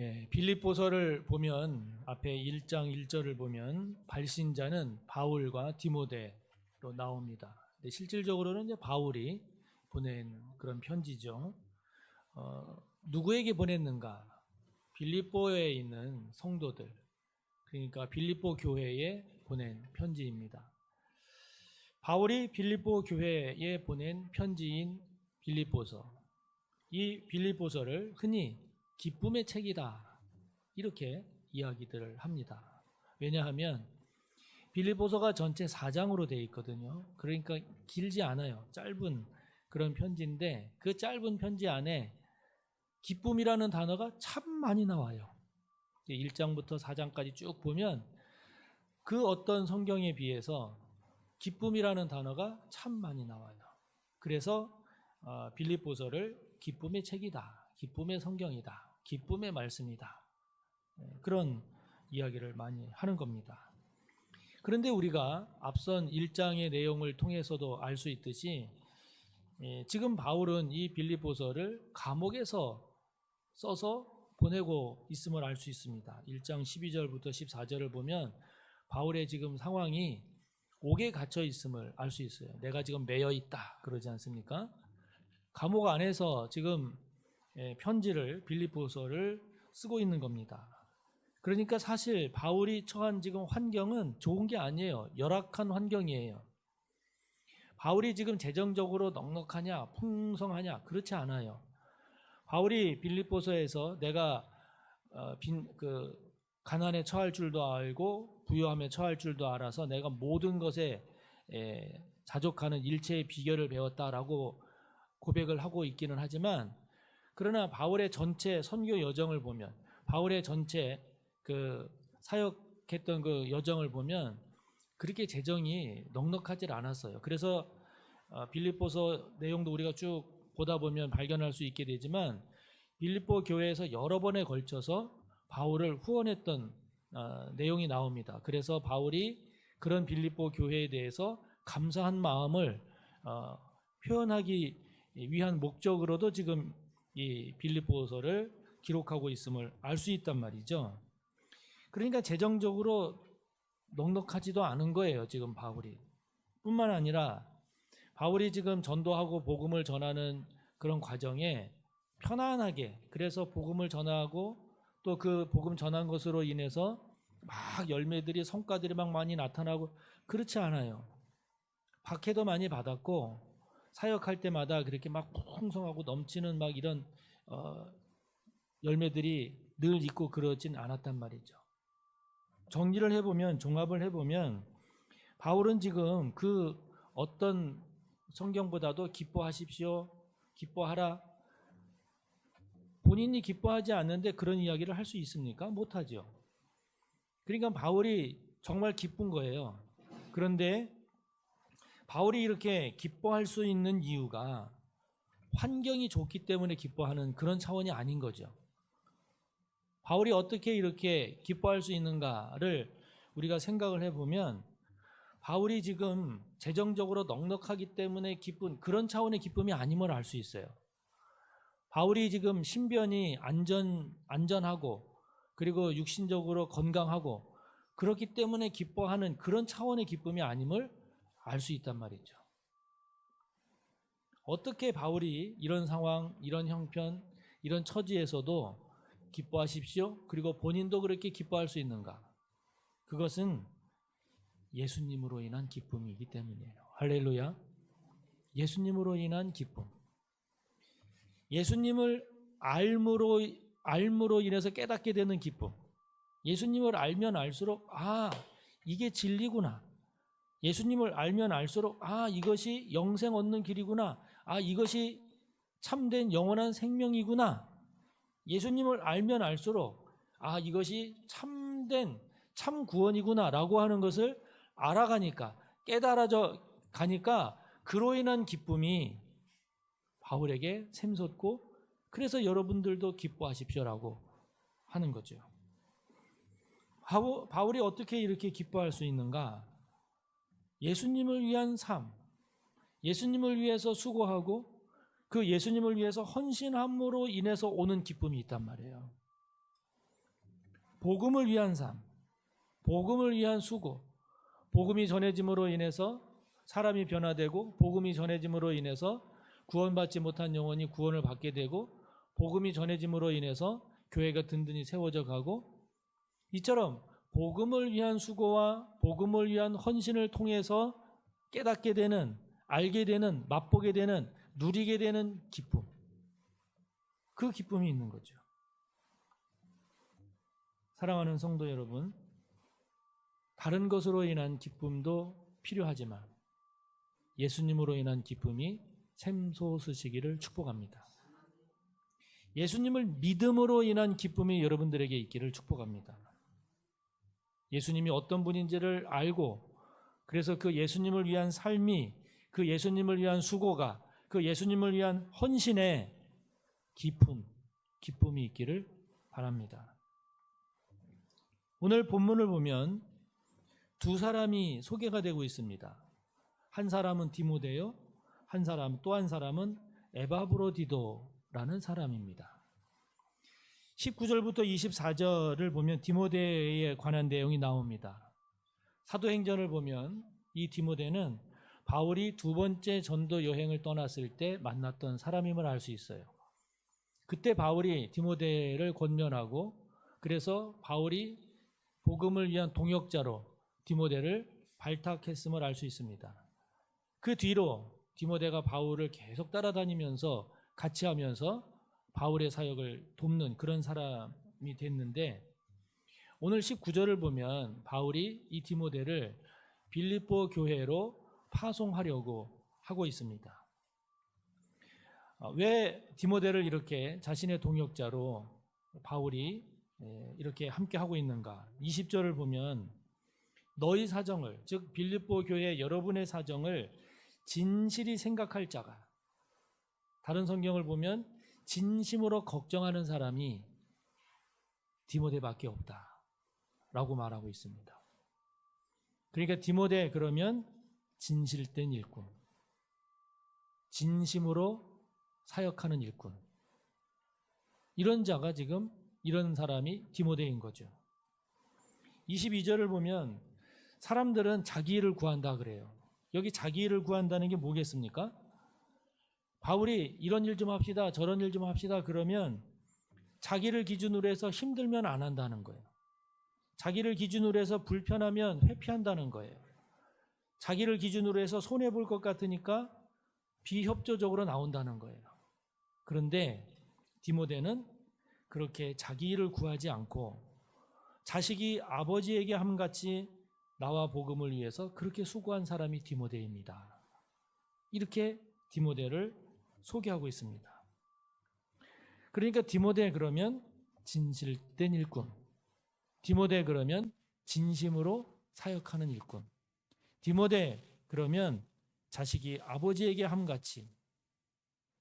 예, 빌립보서를 보면 앞에 1장 1절을 보면 발신자는 바울과 디모데로 나옵니다. 근데 실질적으로는 이제 바울이 보낸 그런 편지죠. 어, 누구에게 보냈는가? 빌립보에 있는 성도들, 그러니까 빌립보 교회에 보낸 편지입니다. 바울이 빌립보 교회에 보낸 편지인 빌립보서. 이 빌립보서를 흔히 기쁨의 책이다. 이렇게 이야기들을 합니다. 왜냐하면 빌립보서가 전체 4장으로 되어 있거든요. 그러니까 길지 않아요. 짧은 그런 편지인데 그 짧은 편지 안에 기쁨이라는 단어가 참 많이 나와요. 1장부터 4장까지 쭉 보면 그 어떤 성경에 비해서 기쁨이라는 단어가 참 많이 나와요. 그래서 어, 빌립보서를 기쁨의 책이다. 기쁨의 성경이다. 기쁨의 말씀이다. 네, 그런 이야기를 많이 하는 겁니다. 그런데 우리가 앞선 1장의 내용을 통해서도 알 수 있듯이 예, 지금 바울은 이 빌립보서를 감옥에서 써서 보내고 있음을 알 수 있습니다. 1장 12절부터 14절을 보면 바울의 지금 상황이 옥에 갇혀 있음을 알 수 있어요. 내가 지금 매여 있다 그러지 않습니까? 감옥 안에서 지금 예, 편지를 빌립보서를 쓰고 있는 겁니다. 그러니까 사실 바울이 처한 지금 환경은 좋은 게 아니에요. 열악한 환경이에요. 바울이 지금 재정적으로 넉넉하냐, 풍성하냐 그렇지 않아요. 바울이 빌립보서에서 내가 어, 빈, 그 가난에 처할 줄도 알고 부유함에 처할 줄도 알아서 내가 모든 것에 에, 자족하는 일체의 비결을 배웠다라고 고백을 하고 있기는 하지만 그러나 바울의 전체 선교 여정을 보면 바울의 전체 그 사역했던 그 여정을 보면 그렇게 재정이 넉넉하지 않았어요. 그래서 어, 빌립보서 내용도 우리가 쭉 보다 보면 발견할 수 있게 되지만 빌립보 교회에서 여러 번에 걸쳐서 바울을 후원했던 어, 내용이 나옵니다. 그래서 바울이 그런 빌립보 교회에 대해서 감사한 마음을 어, 표현하기 위한 목적으로도 지금 이 빌립보서를 기록하고 있음을 알 수 있단 말이죠. 그러니까 재정적으로 넉넉하지도 않은 거예요, 지금 바울이. 뿐만 아니라 바울이 지금 전도하고 복음을 전하는 그런 과정에 편안하게 그래서 복음을 전하고 또 그 복음 전한 것으로 인해서 막 열매들이 성과들이 막 많이 나타나고 그렇지 않아요. 박해도 많이 받았고 사역할 때마다 그렇게 막 풍성하고 넘치는 막 이런 어, 열매들이 늘 있고 그러진 않았단 말이죠. 정리를 해보면 종합을 해보면 바울은 지금 그 어떤 성경보다도 기뻐하십시오, 기뻐하라. 본인이 기뻐하지 않는데 그런 이야기를 할 수 있습니까? 못하죠. 그러니까 바울이 정말 기쁜 거예요. 그런데 바울이 이렇게 기뻐할 수 있는 이유가 환경이 좋기 때문에 기뻐하는 그런 차원이 아닌 거죠. 바울이 어떻게 이렇게 기뻐할 수 있는가를 우리가 생각을 해보면 바울이 지금 재정적으로 넉넉하기 때문에 기쁜 그런 차원의 기쁨이 아님을 알 수 있어요. 바울이 지금 신변이 안전 안전하고 그리고 육신적으로 건강하고 그렇기 때문에 기뻐하는 그런 차원의 기쁨이 아님을 알 수 있단 말이죠. 어떻게 바울이 이런 상황, 이런 형편, 이런 처지에서도 기뻐하십시오. 그리고 본인도 그렇게 기뻐할 수 있는가? 그것은 예수님으로 인한 기쁨이기 때문이에요. 할렐루야. 예수님으로 인한 기쁨. 예수님을 알므로 알므로 인해서 깨닫게 되는 기쁨. 예수님을 알면 알수록 아, 이게 진리구나. 예수님을 알면 알수록 아, 이것이 영생 얻는 길이구나. 아, 이것이 참된 영원한 생명이구나. 예수님을 알면 알수록 아, 이것이 참된 참 구원이구나라고 하는 것을 알아가니까 깨달아져 가니까 그로 인한 기쁨이 바울에게 샘솟고 그래서 여러분들도 기뻐하십시오라고 하는 거죠. 바울이 어떻게 이렇게 기뻐할 수 있는가? 예수님을 위한 삶, 예수님을 위해서 수고하고 그 예수님을 위해서 헌신함으로 인해서 오는 기쁨이 있단 말이에요. 복음을 위한 삶, 복음을 위한 수고, 복음이 전해짐으로 인해서 사람이 변화되고 복음이 전해짐으로 인해서 구원받지 못한 영혼이 구원을 받게 되고 복음이 전해짐으로 인해서 교회가 든든히 세워져 가고 이처럼 복음을 위한 수고와 복음을 위한 헌신을 통해서 깨닫게 되는 알게 되는 맛보게 되는 누리게 되는 기쁨 그 기쁨이 있는 거죠. 사랑하는 성도 여러분 다른 것으로 인한 기쁨도 필요하지만 예수님으로 인한 기쁨이 샘솟으시기를 축복합니다. 예수님을 믿음으로 인한 기쁨이 여러분들에게 있기를 축복합니다. 예수님이 어떤 분인지를 알고 그래서 그 예수님을 위한 삶이 그 예수님을 위한 수고가 그 예수님을 위한 헌신에 깊은 기쁨이 있기를 바랍니다. 오늘 본문을 보면 두 사람이 소개가 되고 있습니다. 한 사람은 디모데요, 한 사람 또 한 사람은 에바브로디도라는 사람입니다. 19절부터 24절을 보면 디모데에 관한 내용이 나옵니다. 사도행전을 보면 이 디모데는 바울이 두 번째 전도 여행을 떠났을 때 만났던 사람임을 알 수 있어요. 그때 바울이 디모데를 권면하고 그래서 바울이 복음을 위한 동역자로 디모데를 발탁했음을 알 수 있습니다. 그 뒤로 디모데가 바울을 계속 따라다니면서 같이 하면서 바울의 사역을 돕는 그런 사람이 됐는데 오늘 19절을 보면 바울이 이 디모데를 빌립보 교회로 파송하려고 하고 있습니다. 아, 왜 디모데를 이렇게 자신의 동역자로 바울이 예, 이렇게 함께 하고 있는가? 20절을 보면 너희 사정을 즉 빌립보 교회 여러분의 사정을 진실이 생각할 자가 다른 성경을 보면 진심으로 걱정하는 사람이 디모데밖에 없다 라고 말하고 있습니다. 그러니까 디모데 그러면 진실된 일꾼, 진심으로 사역하는 일꾼. 이런 자가 지금 이런 사람이 디모데인 거죠. 22절을 보면 사람들은 자기 일을 구한다 그래요. 여기 자기 일을 구한다는 게 뭐겠습니까? 바울이 이런 일 좀 합시다, 저런 일 좀 합시다 그러면 자기를 기준으로 해서 힘들면 안 한다는 거예요. 자기를 기준으로 해서 불편하면 회피한다는 거예요. 자기를 기준으로 해서 손해 볼 것 같으니까 비협조적으로 나온다는 거예요. 그런데 디모데는 그렇게 자기 일을 구하지 않고 자식이 아버지에게 함같이 나와 복음을 위해서 그렇게 수고한 사람이 디모데입니다. 이렇게 디모데를 소개하고 있습니다. 그러니까 디모데 그러면 진실된 일꾼. 디모데 그러면 진심으로 사역하는 일꾼. 디모데 그러면 자식이 아버지에게 함같이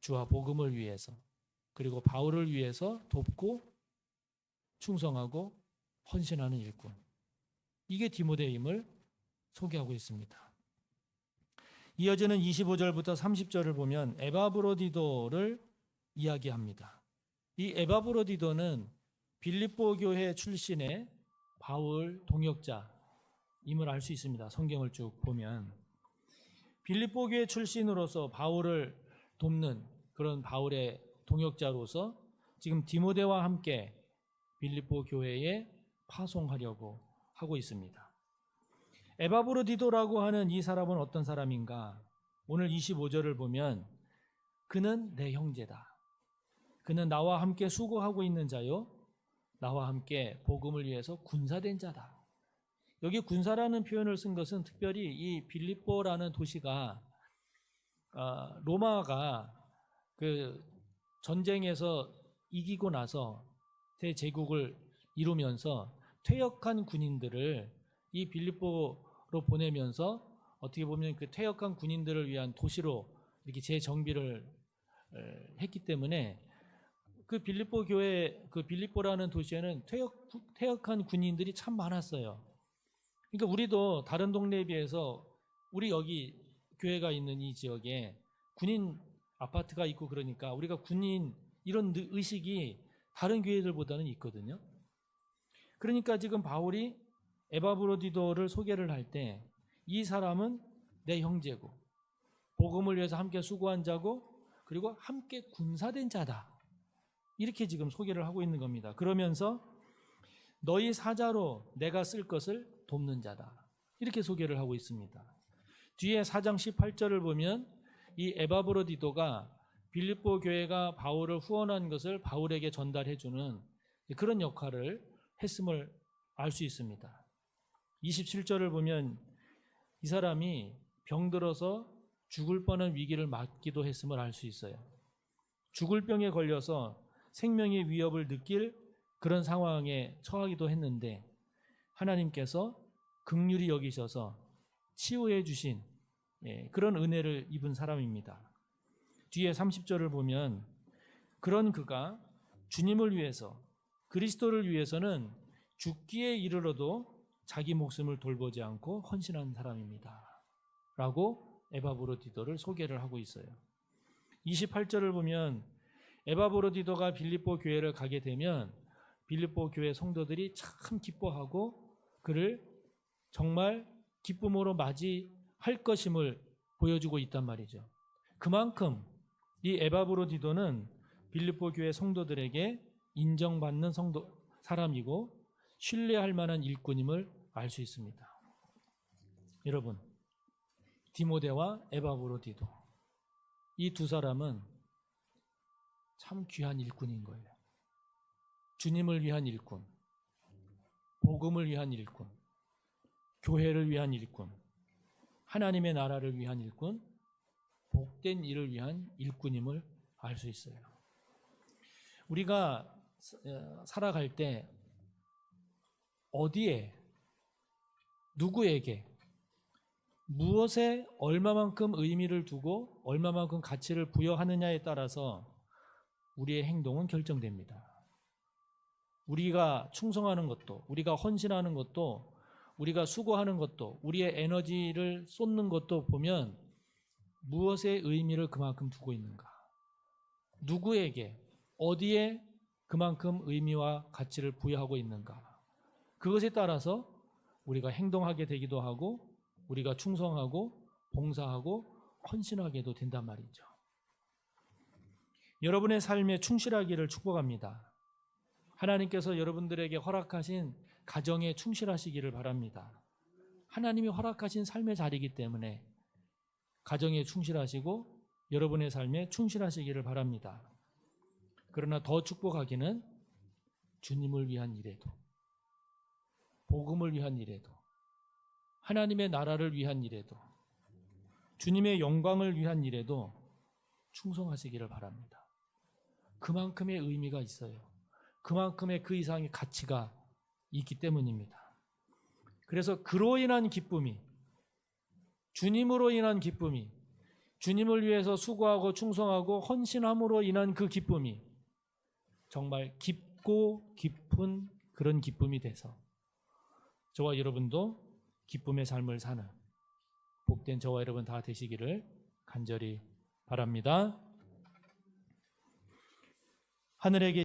주와 복음을 위해서 그리고 바울을 위해서 돕고 충성하고 헌신하는 일꾼. 이게 디모데임을 소개하고 있습니다. 이어지는 25절부터 30절을 보면 에바브로디도를 이야기합니다. 이 에바브로디도는 빌립보 교회 출신의 바울 동역자임을 알 수 있습니다. 성경을 쭉 보면 빌립보 교회 출신으로서 바울을 돕는 그런 바울의 동역자로서 지금 디모데와 함께 빌립보 교회에 파송하려고 하고 있습니다. 에바브로디도라고 하는 이 사람은 어떤 사람인가? 오늘 25절을 보면 그는 내 형제다. 그는 나와 함께 수고하고 있는 자요. 나와 함께 복음을 위해서 군사된 자다. 여기 군사라는 표현을 쓴 것은 특별히 이 빌립보라는 도시가 아, 로마가 그 전쟁에서 이기고 나서 대제국을 이루면서 퇴역한 군인들을 이 빌립보로 보내면서 어떻게 보면 그 퇴역한 군인들을 위한 도시로 이렇게 재정비를 했기 때문에 그 빌립보 교회 그 빌립보라는 도시에는 퇴역 퇴역한 군인들이 참 많았어요. 그러니까 우리도 다른 동네에 비해서 우리 여기 교회가 있는 이 지역에 군인 아파트가 있고 그러니까 우리가 군인 이런 의식이 다른 교회들보다는 있거든요. 그러니까 지금 바울이 에바브로디도를 소개를 할 때 이 사람은 내 형제고 복음을 위해서 함께 수고한 자고 그리고 함께 군사된 자다. 이렇게 지금 소개를 하고 있는 겁니다. 그러면서 너희 사자로 내가 쓸 것을 돕는 자다. 이렇게 소개를 하고 있습니다. 뒤에 4장 18절을 보면 이 에바브로디도가 빌립보 교회가 바울을 후원한 것을 바울에게 전달해 주는 그런 역할을 했음을 알 수 있습니다. 27절을 보면 이 사람이 병들어서 죽을 뻔한 위기를 맞기도 했음을 알 수 있어요. 죽을 병에 걸려서 생명의 위협을 느낄 그런 상황에 처하기도 했는데 하나님께서 극률이 여기셔서 치유해 주신 예, 그런 은혜를 입은 사람입니다. 뒤에 30절을 보면 그런 그가 주님을 위해서 그리스도를 위해서는 죽기에 이르러도 자기 목숨을 돌보지 않고 헌신한 사람입니다. 라고 에바브로디도를 소개를 하고 있어요. 28절을 보면 에바브로디도가 빌립보 교회를 가게 되면 빌립보 교회 성도들이 참 기뻐하고 그를 정말 기쁨으로 맞이할 것임을 보여주고 있단 말이죠. 그만큼 이 에바브로디도는 빌립보 교회 성도들에게 인정받는 성도 사람이고 신뢰할 만한 일꾼임을 알 수 있습니다. 여러분, 디모데와 에바브로디도 이 두 사람은 참 귀한 일꾼인 거예요. 주님을 위한 일꾼, 복음을 위한 일꾼, 교회를 위한 일꾼, 하나님의 나라를 위한 일꾼, 복된 일을 위한 일꾼임을 알 수 있어요. 우리가 어, 살아갈 때 어디에 누구에게 무엇에 얼마만큼 의미를 두고 얼마만큼 가치를 부여하느냐에 따라서 우리의 행동은 결정됩니다. 우리가 충성하는 것도, 우리가 헌신하는 것도, 우리가 수고하는 것도, 우리의 에너지를 쏟는 것도 보면 무엇에 의미를 그만큼 두고 있는가? 누구에게, 어디에 그만큼 의미와 가치를 부여하고 있는가? 그것에 따라서 우리가 행동하게 되기도 하고, 우리가 충성하고, 봉사하고, 헌신하게도 된단 말이죠. 여러분의 삶에 충실하기를 축복합니다. 하나님께서 여러분들에게 허락하신 가정에 충실하시기를 바랍니다. 하나님이 허락하신 삶의 자리이기 때문에 가정에 충실하시고 여러분의 삶에 충실하시기를 바랍니다. 그러나 더 축복하기는 주님을 위한 일에도 복음을 위한 일에도 하나님의 나라를 위한 일에도 주님의 영광을 위한 일에도 충성하시기를 바랍니다. 그만큼의 의미가 있어요. 그만큼의 그 이상의 가치가 있기 때문입니다. 그래서 그로 인한 기쁨이 주님으로 인한 기쁨이 주님을 위해서 수고하고 충성하고 헌신함으로 인한 그 기쁨이 정말 깊고 깊은 그런 기쁨이 돼서 저와 여러분도 기쁨의 삶을 사는 복된 저와 여러분 다 되시기를 간절히 바랍니다. 하늘에게